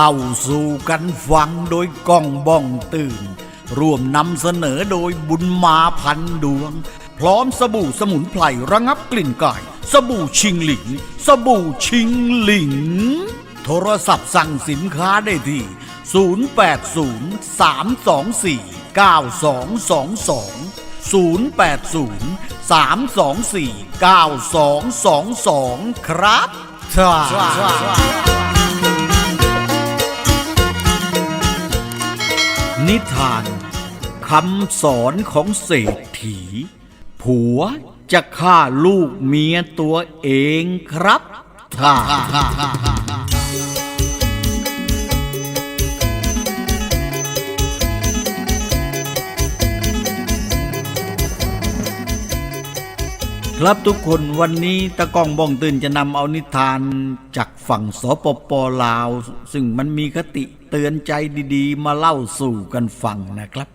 เล่าสู่กันฟังโดยก้องบ้องตื่น ร่วมนำเสนอโดยบุญมาพันดวง พร้อมสบู่สมุนไพรระงับกลิ่นก่าย สบู่ชิงหลิง สบู่ชิงหลิง โทรศัพท์สั่งสินค้าได้ที่ 080-324-9222 0803249222 ครับท่า นิทานคำสอนของเศรษฐี ผัวจะฆ่าลูกเมียตัวเองครับท่า ครับทุกคนวันนี้ตะกองบ้องตื่นจะนำเอานิทานจากฝั่งสปปลาว ซึ่งมันมีคติเตือนใจดีๆ มาเล่าสู่กันฟังนะครับ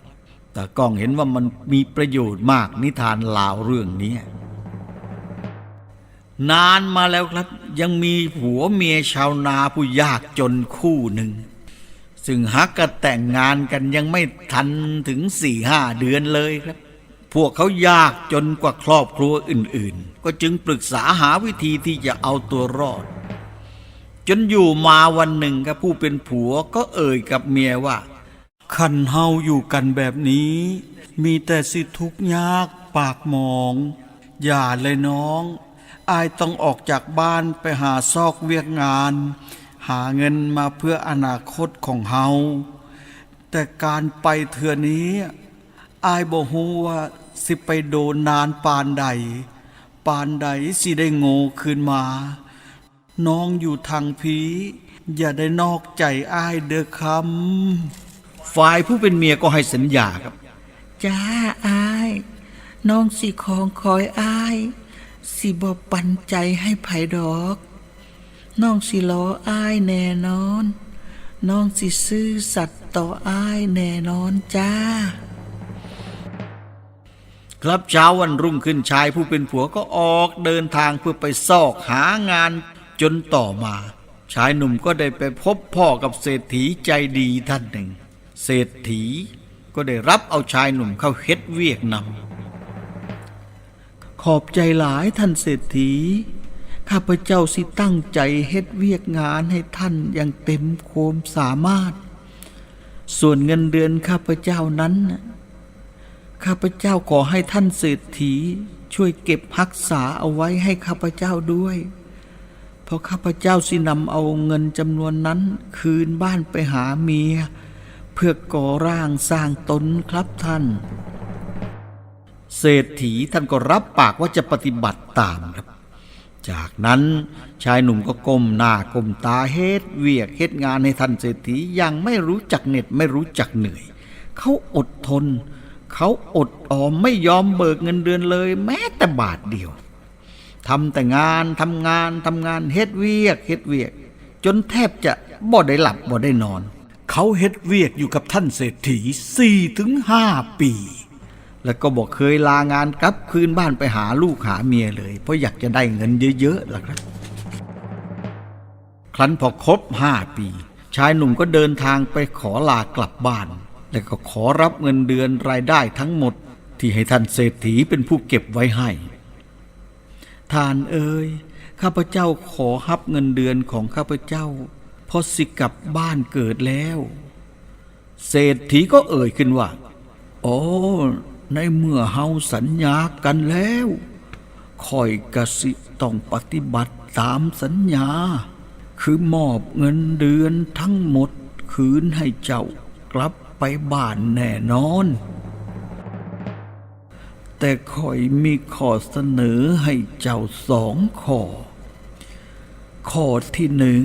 ตะกองเห็นว่ามันมีประโยชน์มากนิทานลาวเรื่องนี้นานมาแล้วครับ ยังมีผัวเมียชาวนาผู้ยากจนคู่หนึ่ง ซึ่งฮักก็แต่งงานกันยังไม่ทันถึงสี่ห้าเดือนเลยครับ พวกเขายากจนกว่าครอบครัวอื่นๆ ก็จึงปรึกษาหาวิธีที่จะเอาตัวรอด จนอยู่มาวันหนึ่งครับผู้เป็นผัวก็เอ่ยกับเมียว่าคันเฮาอยู่กันแบบนี้ มีแต่สิทุกข์ยากปากมอง อย่าเลยน้อง อายต้องออกจากบ้านไปหาซอกเวียกงาน หาเงินมาเพื่ออนาคตของเฮาแต่การไปเทือนี้อายบ่ฮู้ว่า สิไปโดนนานปานใด ปานใดสิได้โง่ขึ้นมา น้องอยู่ทางพีอย่าได้นอกใจอายเด้อคำฝ่ายผู้เป็นเมียก็ให้สัญญาครับ จ้าอาย น้องสิของคอยอาย สิบอปันใจให้ไผดอก น้องสิล้ออายแน่นอน น้องสิซื่อสัตย์ต่ออายแน่นอนจ้า ครับเช้าวันรุ่งขึ้นชายผู้เป็นผัวก็ออกเดินทางเพื่อไปซอกหางานจนต่อมา ชายหนุ่มก็ได้ไปพบพ่อกับเศรษฐีใจดีท่านหนึ่ง เศรษฐีก็ได้รับเอาชายหนุ่มเข้าเฮ็ดเวียกนำขอบใจหลายท่านเศรษฐี ข้าพเจ้าสิตั้งใจเฮ็ดเวียกงานให้ท่านอย่างเต็มโคมสามารถ ส่วนเงินเดือนข้าพเจ้านั้น ข้าพเจ้าขอให้ท่านเศรษฐีช่วยเก็บรักษาเอาไว้ให้ข้าพเจ้าด้วย เพราะข้าพเจ้าสินำเอาเงินจำนวนนั้นคืนบ้านไปหาเมีย เพื่อก่อร่างสร้างตนครับท่าน เศรษฐีท่านก็รับปากว่าจะปฏิบัติตามครับ จากนั้นชายหนุ่มก็ก้มหน้าก้มตาเฮ็ดเวียกเฮ็ดงานให้ท่านเศรษฐีอยังไม่รู้จักเหน็ดไม่รู้จักเหนื่อย เขาอดทน เขาอดออมไม่ยอมเบิกเงินเดือนเลย แม้แต่บาทเดียวทำแต่งานทำงานทำงานเฮ็ดเวียกเฮ็ดเวียก จนแทบจะบ่ได้หลับบ่ได้นอน เขาเฮ็ดเวียกอยู่กับท่านเศรษฐีสี่ถึงห้าปี แล้วก็บอกเคยลางานกลับคืนบ้านไปหาลูกหาเมียเลย เพราะอยากจะได้เงินเยอะๆล่ะครับ ครั้นพอครบห้าปี ชายหนุ่มก็เดินทางไปขอลากลับบ้าน แล้วก็ขอรับเงินเดือนรายได้ทั้งหมดที่ให้ท่านเศรษฐีเป็นผู้เก็บไว้ให้ ท่านเอ่ยข้าพเจ้าขอรับเงินเดือนของข้าพเจ้าพอสิกลับบ้านเกิดแล้ว เศรษฐีก็เอ่ยขึ้นว่าโอ้ในเมื่อเฮาสัญญากันแล้วคอยกสิต้องปฏิบัติตามสัญญา คือมอบเงินเดือนทั้งหมดคืนให้เจ้ากลับ ไปบ้านแน่นอน แต่คอยมีข้อเสนอให้เจ้าสองข้อ ข้อที่หนึ่ง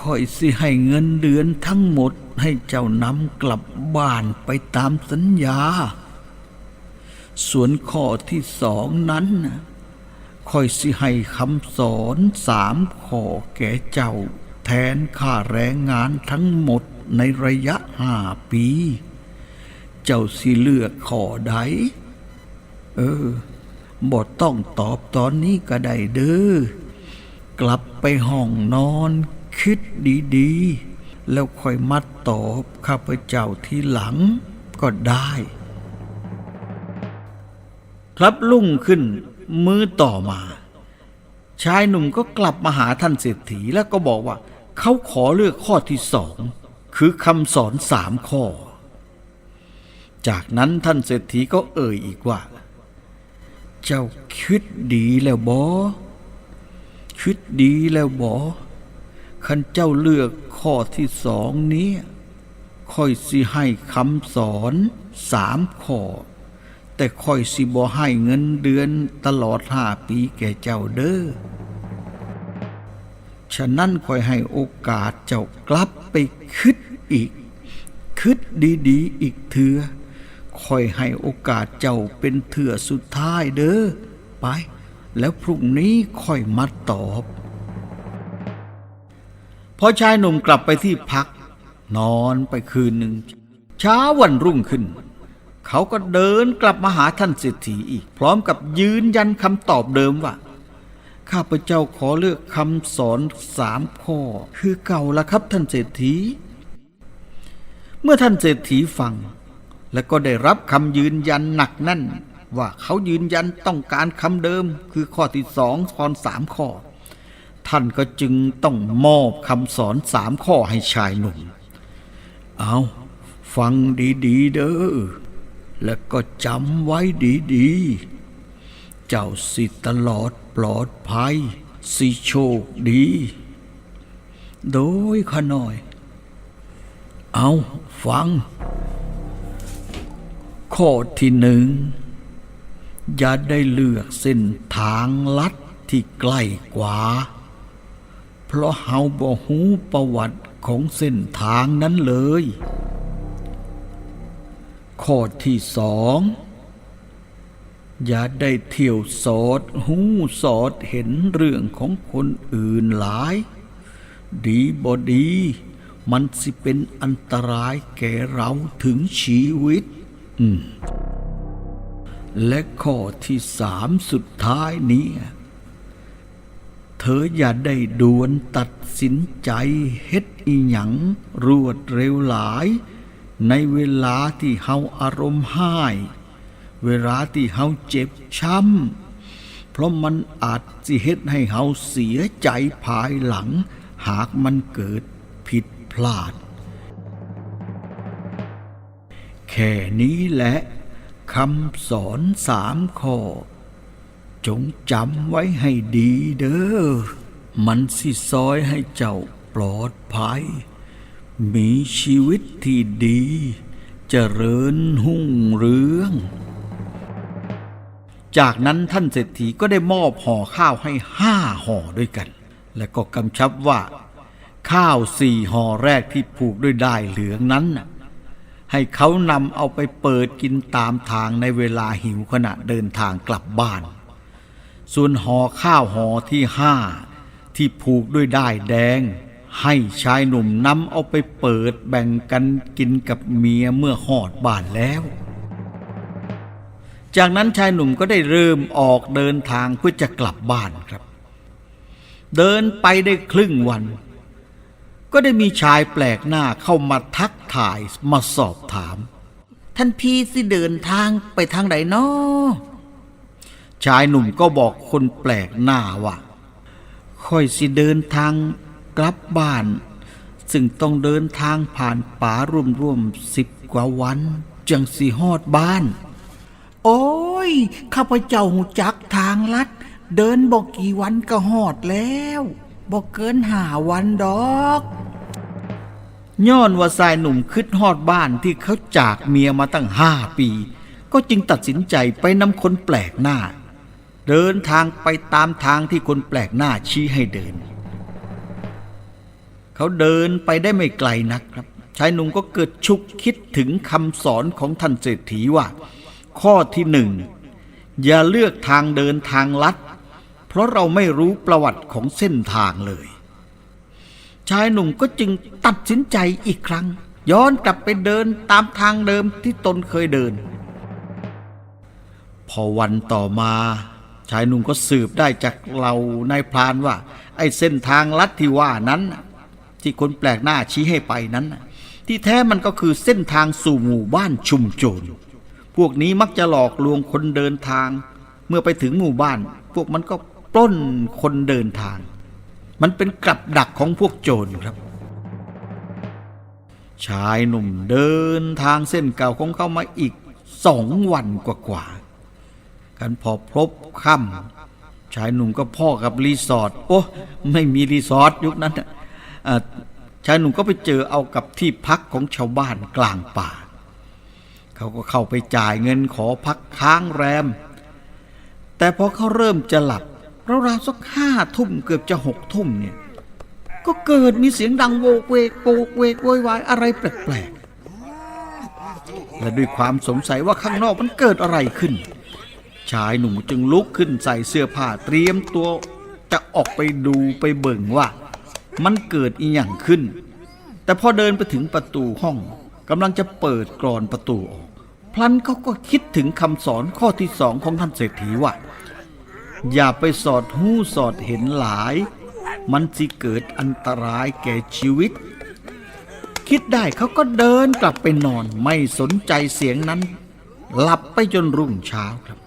คอยสิให้เงินเดือนทั้งหมดให้เจ้านำกลับบ้านไปตามสัญญา ส่วนข้อที่สองนั้นคอยสิให้คำสอนสามข้อแก่เจ้าแทนค่าแรงงานทั้งหมด ในระยะห้าปี เจ้าสิเลือกข้อใดเออบ่ต้องตอบตอนนี้ก็ได้เด้อกลับไปห้องนอนคิดดีๆ แล้วค่อยมัดตอบข้าพเจ้าทีหลังก็ได้ ครับลุ่งขึ้นมือต่อมา ชายหนุ่มก็กลับมาหาท่านเศรษฐีแล้วก็บอกว่า เขาขอเลือกข้อที่สอง คือคำสอนสามข้อ จากนั้นท่านเศรษฐีก็เอ่ยอีกว่า เจ้าคิดดีแล้วบอคิดดีแล้วบอขันเจ้าเลือกข้อที่สองนี้ค่อยสิให้คำสอนสามข้อ แต่ค่อยสิบ่ให้เงินเดือนตลอดห้าปีแก่เจ้าเด้อ ฉะนั้นคอยให้โอกาสเจ้ากลับไปคิดอีกคิดดีๆ อีกเถือคอยให้โอกาสเจ้าเป็นเถื่อสุดท้ายเด้อไป แล้วพรุ่งนี้ค่อยมาตอบพอชายหนุ่มกลับไปที่พัก นอนไปคืนหนึ่งเช้าวันรุ่งขึ้น เขาก็เดินกลับมาหาท่านเศรษฐีอีก พร้อมกับยืนยันคำตอบเดิมว่า ข้าพเจ้าขอเลือกคำสอนสามข้อ คือเก่าละครับท่านเศรษฐี เมื่อท่านเศรษฐีฟัง และก็ได้รับคำยืนยันหนักแน่น ว่าเขายืนยันต้องการคำเดิม คือข้อที่สองสอนสามข้อ ท่านก็จึงต้องมอบคำสอนสามข้อให้ชายหนุ่ม เอาฟังดีๆ เด้อ และก็จำไว้ดีๆ เจ้าสิตลอด ปลอดภัย สิโชคดี โดยขน่อย เอาฟัง ข้อที่หนึ่ง อย่าได้เลือกเส้นทางลัดที่ใกล้กว่า เพราะเฮาบ่ฮู้ประวัติของเส้นทางนั้นเลย ข้อที่สอง อย่าได้เที่ยวสอดหูสอดเห็นเรื่องของคนอื่นหลาย ดีบอดี มันสิเป็นอันตรายแก่เราถึงชีวิตอืมและข้อที่สามสุดท้ายนี้ เธออย่าได้ด่วนตัดสินใจเฮ็ดอีหยังรวดเร็วหลาย ในเวลาที่เฮาอารมณ์ห้าย เวลาที่เฮาเจ็บช้ำ เพราะมันอาจสิเฮ็ดให้เฮาเสียใจภายหลัง หากมันเกิดผิดพลาด แค่นี้แหละคำสอนสามข้อ จงจำไว้ให้ดีเด้อ มันสิซอยให้เจ้าปลอดภัย มีชีวิตที่ดีเจริญหุ่งเรือง จากนั้นท่านเศรษฐีก็ได้มอบห่อข้าวให้ห้าห่อด้วยกัน และก็กำชับว่า ข้าวสี่ห่อแรกที่ผูกด้วยด้ายเหลืองนั้นน่ะให้เขานำเอาไปเปิดกินตามทางในเวลาหิวขณะเดินทางกลับบ้าน ส่วนห่อข้าวห่อที่ห้าที่ผูกด้วยด้ายแดง ให้ชายหนุ่มนำเอาไปเปิดแบ่งกันกินกับเมียเมื่อหอดบ้านแล้ว จากนั้นชายหนุ่มก็ได้เริ่มออกเดินทางเพื่อจะกลับบ้านครับ เดินไปได้ครึ่งวัน ก็ได้มีชายแปลกหน้าเข้ามาทักทายมาสอบถาม ท่านพี่สิเดินทางไปทางไหนนาะชายหนุ่มก็บอกคนแปลกหน้าว่าค่อยสิเดินทางกลับบ้าน ซึ่งต้องเดินทางผ่านป่าร่วมๆสิบกว่าวัน จังสีฮอดบ้าน โอ้ย ข้าพเจ้าหูจักทางลัด เดินบอกกี่วันก็หอดแล้วบอกเกินหาวันดอกย้อนว่าชายหนุ่มคิดฮอดบ้านที่เขาจากเมียมาตั้งห้าปี ก็จึงตัดสินใจไปนำคนแปลกหน้า เดินทางไปตามทางที่คนแปลกหน้าชี้ให้เดิน เขาเดินไปได้ไม่ไกลนักครับ ชายหนุ่มก็เกิดชุกคิดถึงคำสอนของท่านเศรษฐีว่า ข้อที่หนึ่งอย่าเลือกทางเดินทางลัด เพราะเราไม่รู้ประวัติของเส้นทางเลย ชายหนุ่มก็จึงตัดสินใจอีกครั้ง ย้อนกลับไปเดินตามทางเดิมที่ตนเคยเดิน พอวันต่อมา ชายหนุ่มก็สืบได้จากเรานายพรานว่า ไอ้เส้นทางลัดที่ว่านั้น ที่คนแปลกหน้าชี้ให้ไปนั้น ที่แท้มันก็คือเส้นทางสู่หมู่บ้านชุมโจร พวกนี้มักจะหลอกลวงคนเดินทาง เมื่อไปถึงหมู่บ้าน พวกมันก็ปล้นคนเดินทาง มันเป็นกับดักของพวกโจรครับ ชายหนุ่มเดินทางเส้นเก่าของเขามาอีกสองวันกว่าๆกันพอพบค่ำชายหนุ่มก็พ่อกับรีสอร์ทโอ้ไม่มีรีสอร์ทยุคนั้นชายหนุ่มก็ไปเจอเอากับที่พักของชาวบ้านกลางป่า เขาก็เข้าไปจ่ายเงินขอพักค้างแรม แต่พอเขาเริ่มจะหลับราวๆสักห้าทุ่มเกือบจะหกทุ่มเนี่ยก็เกิดมีเสียงดังโวกเวกโวกเวกโวยวายอะไรแปลกๆ และด้วยความสงสัยว่าข้างนอกมันเกิดอะไรขึ้น ชายหนุ่มจึงลุกขึ้นใส่เสื้อผ้าเตรียมตัวจะออกไปดูไปเบิ่งว่า มันเกิดอีหยังขึ้น แต่พอเดินไปถึงประตูห้อง กำลังจะเปิดกรอนประตูออก พลันเขาก็คิดถึงคำสอนข้อที่สองของท่านเศรษฐีว่า อย่าไปสอดหู้สอดเห็นหลาย มันสิเกิดอันตรายแก่ชีวิต คิดได้เขาก็เดินกลับไปนอนไม่สนใจเสียงนั้น หลับไปจนรุ่งเช้าครับ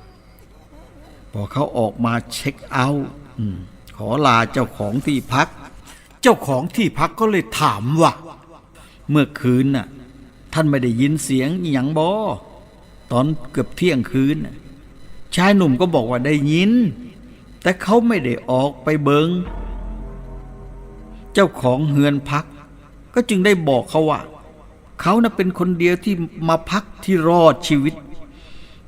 พอเขาออกมาเช็คเอาท์ขอลาเจ้าของที่พัก เจ้าของที่พักก็เลยถามว่า เมื่อคืนน่ะ ท่านไม่ได้ยินเสียงหย่งบอตอนเกือบเที่ยงคืนชายหนุ่มก็บอกว่าได้ยิน แต่เขาไม่ได้ออกไปเบิง เจ้าของเฮือนพัก ก็จึงได้บอกเขาว่า เขาน่ะเป็นคนเดียวที่มาพักที่รอดชีวิต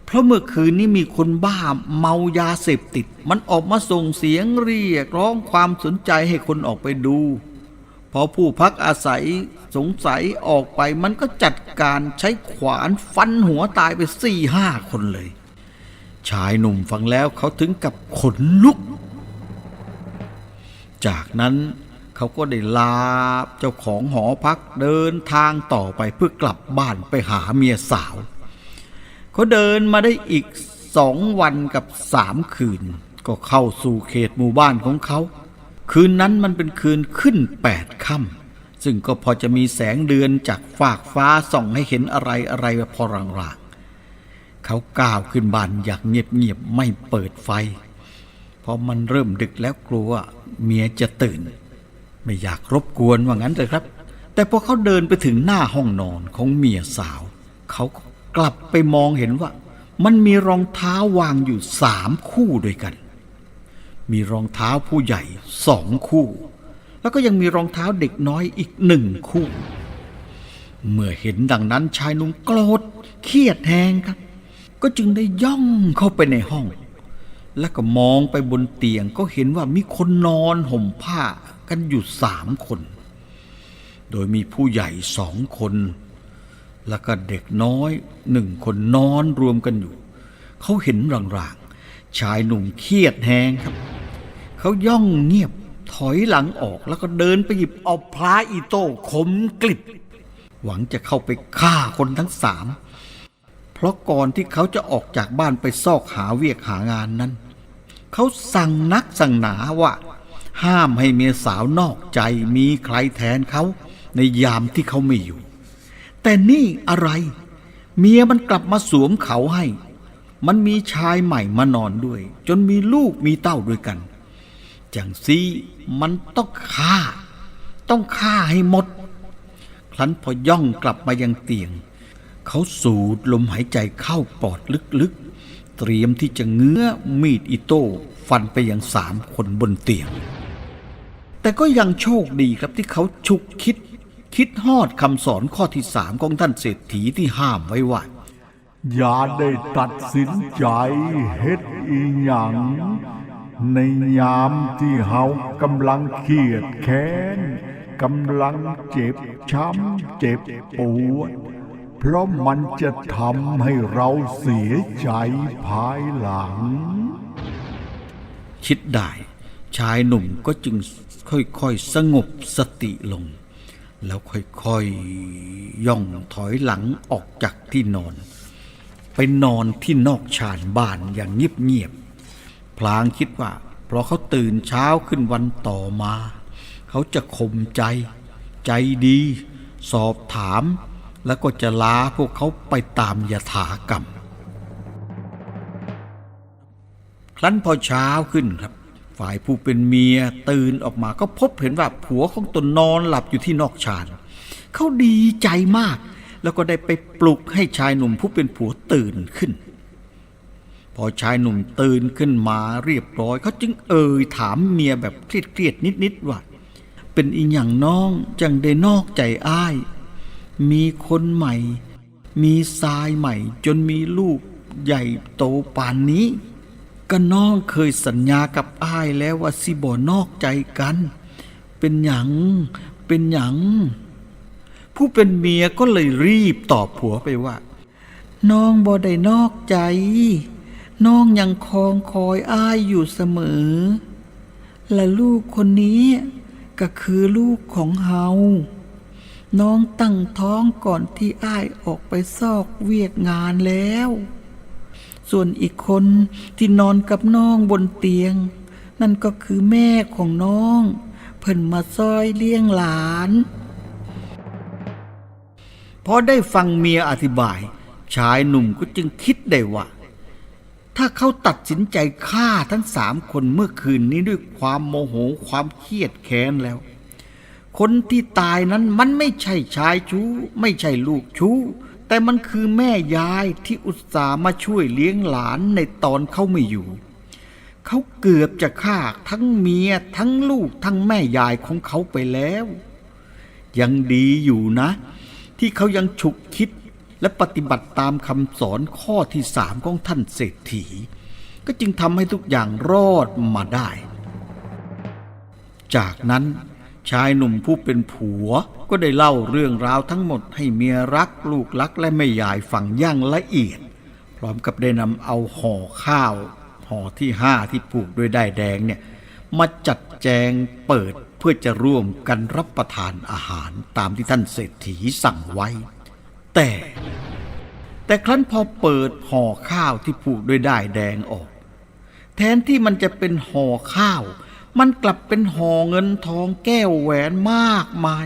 เพราะเมื่อคืนนี้มีคนบ้าเมายาเสพติด มันออกมาส่งเสียงเรียกร้องความสนใจให้คนออกไปดู พอผู้พักอาศัยสงสัยออกไปมันก็จัดการใช้ขวานฟันหัวตายไปสี่ห้าคนเลย ชายหนุ่มฟังแล้วเขาถึงกับขนลุก จากนั้นเขาก็ได้ลาเจ้าของหอพักเดินทางต่อไปเพื่อกลับบ้านไปหาเมียสาว เขาเดินมาได้อีกสองวันกับสามคืน ก็เข้าสู่เขตหมู่บ้านของเขา คืนนั้นมันเป็นคืนขึ้นแปดค่ำซึ่งก็พอจะมีแสงเดือนจากฟากฟ้าส่องให้เห็นอะไรอะไรพอรางๆเขาก้าวขึ้นบ้านอย่างเงียบๆไม่เปิดไฟ เพราะมันเริ่มดึกแล้วกลัวเมียจะตื่น ไม่อยากรบกวนว่างั้นเลยครับ แต่พอเขาเดินไปถึงหน้าห้องนอนของเมียสาว เขาก็กลับไปมองเห็นว่า มันมีรองเท้าวางอยู่สามคู่ด้วยกัน มีรองเท้าผู้ใหญ่สองคู่ แล้วก็ยังมีรองเท้าเด็กน้อยอีกหนึ่งคู่ เมื่อเห็นดังนั้นชายหนุ่มโกรธเครียดแหงครับ ก็จึงได้ย่องเข้าไปในห้อง แล้วก็มองไปบนเตียงก็เห็นว่ามีคนนอนห่มผ้ากันอยู่สามคน โดยมีผู้ใหญ่สองคน แล้วก็เด็กน้อยหนึ่งคนนอนรวมกันอยู่ เขาเห็นรางๆชายหนุ่มเครียดแหงครับ เขาย่องเงียบถอยหลังออกแล้วก็เดินไปหยิบเอาพระอีโต้คมกลิบ หวังจะเข้าไปฆ่าคนทั้งสาม เพราะก่อนที่เขาจะออกจากบ้านไปซอกหาเวียกหางานนั้น เขาสั่งนักสั่งหนาว่า ห้ามให้เมียสาวนอกใจมีใครแทนเขาในยามที่เขาไม่อยู่ แต่นี่อะไร เมียมันกลับมาสวมเขาให้ มันมีชายใหม่มานอนด้วย จนมีลูกมีเต้าด้วยกัน จังซี่มันต้องฆ่า ต้องฆ่าให้หมด ครั้นพอย่องกลับมายังเตียง เขาสูดลมหายใจเข้าปอดลึกๆ เตรียมที่จะเงื้อมีดอิโต้ฟันไปยังสามคนบนเตียง แต่ก็ยังโชคดีครับที่เขาฉุกคิด คิดฮอดคำสอนข้อที่สามของท่านเศรษฐีที่ห้ามไว้ว่าอย่าได้ตัดสินใจเฮ็ดอีหยัง ในยามที่เฮากำลังเครียดแค้นกำลังเจ็บช้ำเจ็บปวด เพราะมันจะทำให้เราเสียใจภายหลัง คิดได้ ชายหนุ่มก็จึงค่อยๆสงบสติลง แล้วค่อยๆย่องถอยหลังออกจากที่นอน ไปนอนที่นอกชานบ้านอย่างเงียบๆ พลางคิดว่า เพราะเขาตื่นเช้าขึ้นวันต่อมา เขาจะข่มใจ ใจดี สอบถาม แล้วก็จะลาพวกเขาไปตามยถากรรม ครั้นพอเช้าขึ้นครับฝ่ายผู้เป็นเมียตื่นออกมาก็พบเห็นว่าผัวของตนนอนหลับอยู่ที่นอกชานเขาดีใจมาก แล้วก็ได้ไปปลุกให้ชายหนุ่มผู้เป็นผัวตื่นขึ้น พอชายหนุ่มตื่นขึ้นมาเรียบร้อย เขาจึงเอ่ยถามเมียแบบเครียดๆนิดๆว่าเป็นอีหยังน้องจังได้นอกใจอ้าย มีคนใหม่ มีทรายใหม่ จนมีลูกใหญ่โตป่านนี้ ก็น้องเคยสัญญากับอ้ายแล้วว่าสิบ่นอกใจกัน เป็นหยังเป็นหยังผู้เป็นเมียก็เลยรีบตอบผัวไปว่า น้องบ่ได้นอกใจ น้องยังคองคอยอ้ายอยู่เสมอ และลูกคนนี้ก็คือลูกของเฮา น้องตั้งท้องก่อนที่อ้ายออกไปซอกเวียกงานแล้ว ส่วนอีกคนที่นอนกับน้องบนเตียง นั่นก็คือแม่ของน้อง เพิ่นมาซอยเลี้ยงหลานพอได้ฟังเมียอธิบาย ชายหนุ่มก็จึงคิดได้ว่า ถ้าเขาตัดสินใจฆ่าทั้งสามคนเมื่อคืนนี้ด้วยความโมโหความเครียดแค้นแล้ว คนที่ตายนั้นมันไม่ใช่ชายชู้ ไม่ใช่ลูกชู้ แต่มันคือแม่ยายที่อุตส่าห์มาช่วยเลี้ยงหลานในตอนเขาไม่อยู่ เขาเกือบจะฆ่าทั้งเมียทั้งลูกทั้งแม่ยายของเขาไปแล้ว ยังดีอยู่นะ ที่เขายังฉุกคิด และปฏิบัติตามคำสอนข้อที่สามของท่านเศรษฐี ก็จึงทำให้ทุกอย่างรอดมาได้ จากนั้นชายหนุ่มผู้เป็นผัวก็ได้เล่าเรื่องราวทั้งหมดให้เมียรักลูกรักและแม่ยายฟังอย่างละเอียด พร้อมกับได้นำเอาห่อข้าวห่อที่ห้าที่ผูกด้วยได้ายแดงเนี่ยมาจัดแจงเปิดเพื่อจะร่วมกันรับประทานอาหารตามที่ท่านเศรษฐีสั่งไว้ แต่ แต่ครั้นพอเปิดห่อข้าวที่ผูกด้วยได้ายแดงออก แทนที่มันจะเป็นห่อข้าว มันกลับเป็นห่อเงินทองแก้วแหวนมากมาย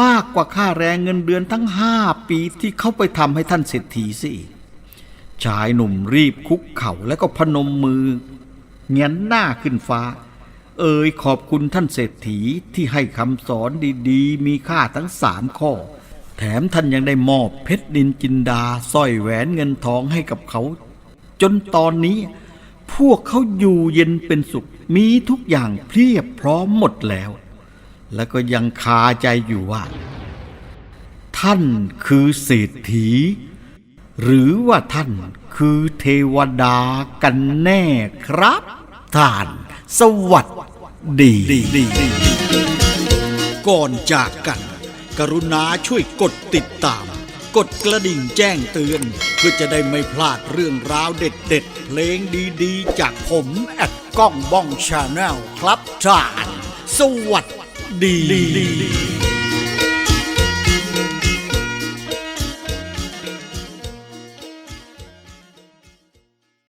มากกว่าค่าแรงเงินเดือนทั้งห้าปีที่เขาไปทำให้ท่านเศรษฐีสิอีกชายหนุ่มรีบคุกเข่าแล้วก็พนมมือเงียนหน้าขึ้นฟ้า เอ่ยขอบคุณท่านเศรษฐีที่ให้คำสอนดีๆ มีค่าทั้งสามข้อ แถมท่านยังได้มอบเพชรดินจินดาสร้อยแหวนเงินทองให้กับเขา จนตอนนี้ พวกเขาอยู่เย็นเป็นสุข มีทุกอย่างเพียบพร้อมหมดแล้ว แล้วก็ยังคาใจอยู่ว่า ท่านคือเศรษฐี หรือว่าท่านคือเทวดากันแน่ครับ ท่าน สวัสดี ก่อนจากกัน กรุณาช่วยกดติดตาม กดกระดิ่งแจ้งเตือน เพื่อจะได้ไม่พลาดเรื่องราวเด็ดๆ เพลงดีๆ จากผมแอดก้องบ้องชาแนลครับท่าน สวัสดี